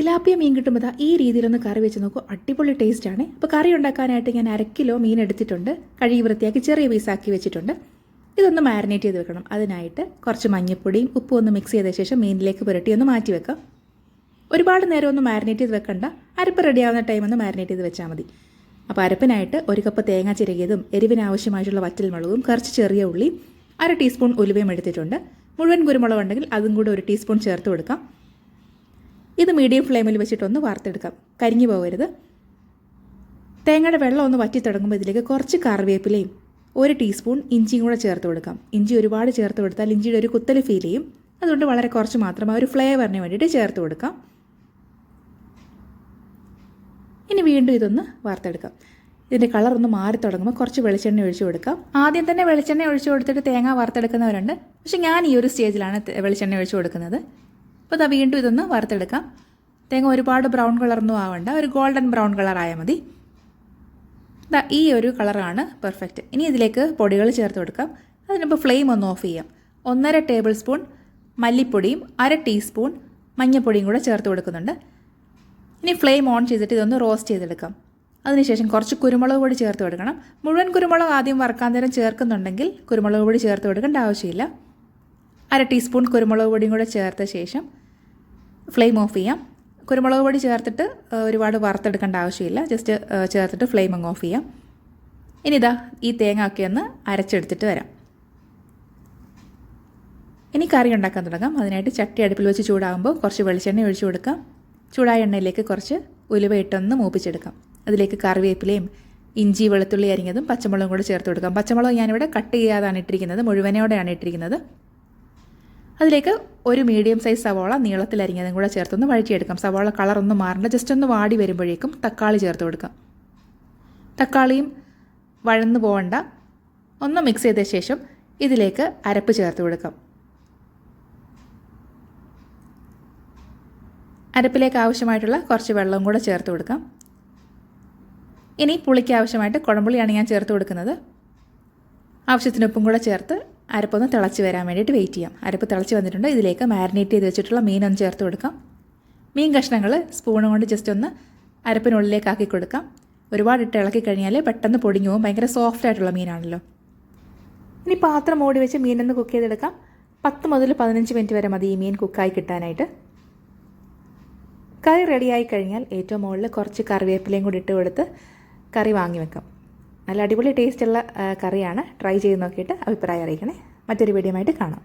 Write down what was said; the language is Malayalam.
തിലാപ്പിയ മീൻ കിട്ടുമ്പോൾ ഈ രീതിയിലൊന്ന് കറി വെച്ച് നോക്കും. അടിപൊളി ടേസ്റ്റ് ആണ്. അപ്പോൾ കറി ഉണ്ടാക്കാനായിട്ട് ഞാൻ അര കിലോ മീൻ എടുത്തിട്ടുണ്ട്. കഴുകി വൃത്തിയാക്കി ചെറിയ പീസാക്കി വെച്ചിട്ടുണ്ട്. ഇതൊന്ന് മാരിനേറ്റ് ചെയ്ത് വെക്കണം. അതിനായിട്ട് കുറച്ച് മഞ്ഞൾപ്പൊടിയും ഉപ്പും ഒന്ന് മിക്സ് ചെയ്ത ശേഷം മീനിലേക്ക് പുരട്ടി ഒന്ന് മാറ്റി വെക്കാം. ഒരുപാട് നേരം ഒന്ന് മാരിനേറ്റ് ചെയ്ത് വെക്കണ്ട. അരപ്പ് റെഡിയാവുന്ന ടൈം ഒന്ന് മാരിനേറ്റ് ചെയ്ത് വെച്ചാൽ മതി. അപ്പോൾ അരപ്പിനായിട്ട് ഒരു കപ്പ് തേങ്ങ ചിരകിയതും എരിവിന് ആവശ്യമായിട്ടുള്ള വറ്റൽ മുളകും കുറച്ച് ചെറിയ ഉള്ളി അര ടീസ്പൂൺ ഉലുവയും എടുത്തിട്ടുണ്ട്. മുഴുവൻ കുരുമുളക് ഉണ്ടെങ്കിൽ അതും കൂടെ ഒരു ടീസ്പൂൺ ചേർത്ത് കൊടുക്കാം. ഇത് മീഡിയം ഫ്ലെയിമിൽ വെച്ചിട്ടൊന്ന് വാർത്തെടുക്കാം. കരിഞ്ഞു പോകരുത്. തേങ്ങയുടെ വെള്ളം ഒന്ന് വറ്റി തുടങ്ങുമ്പോൾ ഇതിലേക്ക് കുറച്ച് കറിവേപ്പിലയും ഒരു ടീസ്പൂൺ ഇഞ്ചിയും കൂടെ ചേർത്ത് കൊടുക്കാം. ഇഞ്ചി ഒരുപാട് ചേർത്ത് കൊടുത്താൽ ഇഞ്ചിയുടെ ഒരു കുത്തൽ ഫീൽ ചെയ്യും. അതുകൊണ്ട് വളരെ കുറച്ച് മാത്രം ആ ഒരു ഫ്ലേവറിന് വേണ്ടിയിട്ട് ചേർത്ത് കൊടുക്കാം. ഇനി വീണ്ടും ഇതൊന്ന് വാർത്തെടുക്കാം. ഇതിന്റെ കളർ ഒന്ന് മാറി തുടങ്ങുമ്പോൾ കുറച്ച് വെളിച്ചെണ്ണ ഒഴിച്ചു കൊടുക്കാം. ആദ്യം തന്നെ വെളിച്ചെണ്ണ ഒഴിച്ചു കൊടുത്തിട്ട് തേങ്ങ വറുത്തെടുക്കുന്നവരുണ്ട് പക്ഷെ ഞാൻ ഈ ഒരു സ്റ്റേജിലാണ് വെളിച്ചെണ്ണ ഒഴിച്ചു കൊടുക്കുന്നത്. അപ്പോൾ ഇതാ വീണ്ടും ഇതൊന്ന് വറുത്തെടുക്കാം. തേങ്ങ ഒരുപാട് ബ്രൗൺ കളറൊന്നും ആവണ്ട. ഒരു ഗോൾഡൻ ബ്രൗൺ കളർ ആയാൽ മതി. ദാ ഈ ഒരു കളറാണ് പെർഫെക്റ്റ്. ഇനി ഇതിലേക്ക് പൊടികൾ ചേർത്ത് കൊടുക്കാം. അതിനിപ്പോൾ ഫ്ലെയിം ഒന്ന് ഓഫ് ചെയ്യാം. ഒന്നര ടേബിൾ സ്പൂൺ മല്ലിപ്പൊടിയും അര ടീസ്പൂൺ മഞ്ഞൾപ്പൊടിയും കൂടെ ചേർത്ത് കൊടുക്കുന്നുണ്ട്. ഇനി ഫ്ലെയിം ഓൺ ചെയ്തിട്ട് ഇതൊന്ന് റോസ്റ്റ് ചെയ്തെടുക്കാം. അതിനുശേഷം കുറച്ച് കുരുമുളക് പൊടി ചേർത്ത് കൊടുക്കണം. മുഴുവൻ കുരുമുളക് ആദ്യം വറുക്കാൻ നേരം ചേർക്കുന്നുണ്ടെങ്കിൽ കുരുമുളക് പൊടി ചേർത്ത് കൊടുക്കേണ്ട ആവശ്യമില്ല. അര ടീസ്പൂൺ കുരുമുളക് പൊടിയും കൂടെ ചേർത്ത ശേഷം ഫ്ലെയിം ഓഫ് ചെയ്യാം. കുരുമുളക് പൊടി ചേർത്തിട്ട് ഒരുപാട് വറുത്തെടുക്കേണ്ട ആവശ്യമില്ല. ജസ്റ്റ് ചേർത്തിട്ട് ഫ്ലെയിം അങ്ങ് ഓഫ് ചെയ്യാം. ഇനി ഇതാ ഈ തേങ്ങ ഒക്കെ ഒന്ന് അരച്ചെടുത്തിട്ട് വരാം. ഇനി കറി ഉണ്ടാക്കാൻ തുടങ്ങാം. അതിനായിട്ട് ചട്ടി അടുപ്പിൽ വെച്ച് ചൂടാകുമ്പോൾ കുറച്ച് വെളിച്ചെണ്ണ ഒഴിച്ചു കൊടുക്കാം. ചൂടായ എണ്ണയിലേക്ക് കുറച്ച് ഉലുവ ഇട്ടൊന്ന് മൂപ്പിച്ചെടുക്കാം. അതിലേക്ക് കറിവേപ്പിലയും ഇഞ്ചി വെളുത്തുള്ളി അരിഞ്ഞതും പച്ചമുളകും കൂടെ ചേർത്ത് കൊടുക്കാം. പച്ചമുളക് ഞാനിവിടെ കട്ട് ചെയ്യാതാണ് ഇട്ടിരിക്കുന്നത്. മുഴുവനോടെയാണ് ഇട്ടിരിക്കുന്നത്. അതിലേക്ക് ഒരു മീഡിയം സൈസ് സവാള നീളത്തിൽ അരിഞ്ഞതും കൂടെ ചേർത്തൊന്ന് വഴറ്റിയെടുക്കാം. സവാള കളറൊന്നും മാറണ്ട. ജസ്റ്റ് ഒന്ന് വാടി വരുമ്പോഴേക്കും തക്കാളി ചേർത്ത് കൊടുക്കാം. തക്കാളിയും വഴന്നു പോകണ്ട ഒന്ന് മിക്സ് ചെയ്ത ശേഷം ഇതിലേക്ക് അരപ്പ് ചേർത്ത് കൊടുക്കാം. അരപ്പിലേക്ക് ആവശ്യമായിട്ടുള്ള കുറച്ച് വെള്ളവും കൂടെ ചേർത്ത് കൊടുക്കാം. ഇനി പുളിക്ക് ആവശ്യമായിട്ട് കുഴമ്പുളിയാണ് ഞാൻ ചേർത്ത് കൊടുക്കുന്നത്. ആവശ്യത്തിന് ഉപ്പും കൂടെ ചേർത്ത് അരപ്പൊന്ന് തിളച്ച് വരാൻ വേണ്ടിയിട്ട് വെയിറ്റ് ചെയ്യാം. അരപ്പ് തിളച്ച് വന്നിട്ടുണ്ട്. ഇതിലേക്ക് മാരിനേറ്റ് ചെയ്ത് വെച്ചിട്ടുള്ള മീൻ മീനൊന്ന് ചേർത്ത് കൊടുക്കാം. മീൻ കഷ്ണങ്ങൾ സ്പൂൺ കൊണ്ട് ജസ്റ്റ് ഒന്ന് അരപ്പിനുള്ളിലേക്ക് ആക്കി കൊടുക്കാം. ഒരുപാട് ഇട്ട് ഇളക്കി കഴിഞ്ഞാൽ പെട്ടെന്ന് പൊടിഞ്ഞു പോകും. ഭയങ്കര സോഫ്റ്റ് ആയിട്ടുള്ള മീനാണല്ലോ. ഇനി പാത്രം ഓടി വെച്ച് മീനൊന്ന് കുക്ക് ചെയ്തെടുക്കാം. പത്ത് മുതൽ പതിനഞ്ച് മിനിറ്റ് വരെ മതി ഈ മീൻ കുക്കായി കിട്ടാനായിട്ട്. കറി റെഡിയായി കഴിഞ്ഞാൽ ഏറ്റവും മുകളിൽ കുറച്ച് കറിവേപ്പിലയും കൂടി ഇട്ട് കൊടുത്ത് കറി വാങ്ങി വെക്കാം. നല്ല അടിപൊളി ടേസ്റ്റുള്ള കറിയാണ്. ട്രൈ ചെയ്ത് നോക്കിയിട്ട് അഭിപ്രായം അറിയിക്കണേ. മറ്റൊരു വീഡിയോ ആയിട്ട് കാണാം.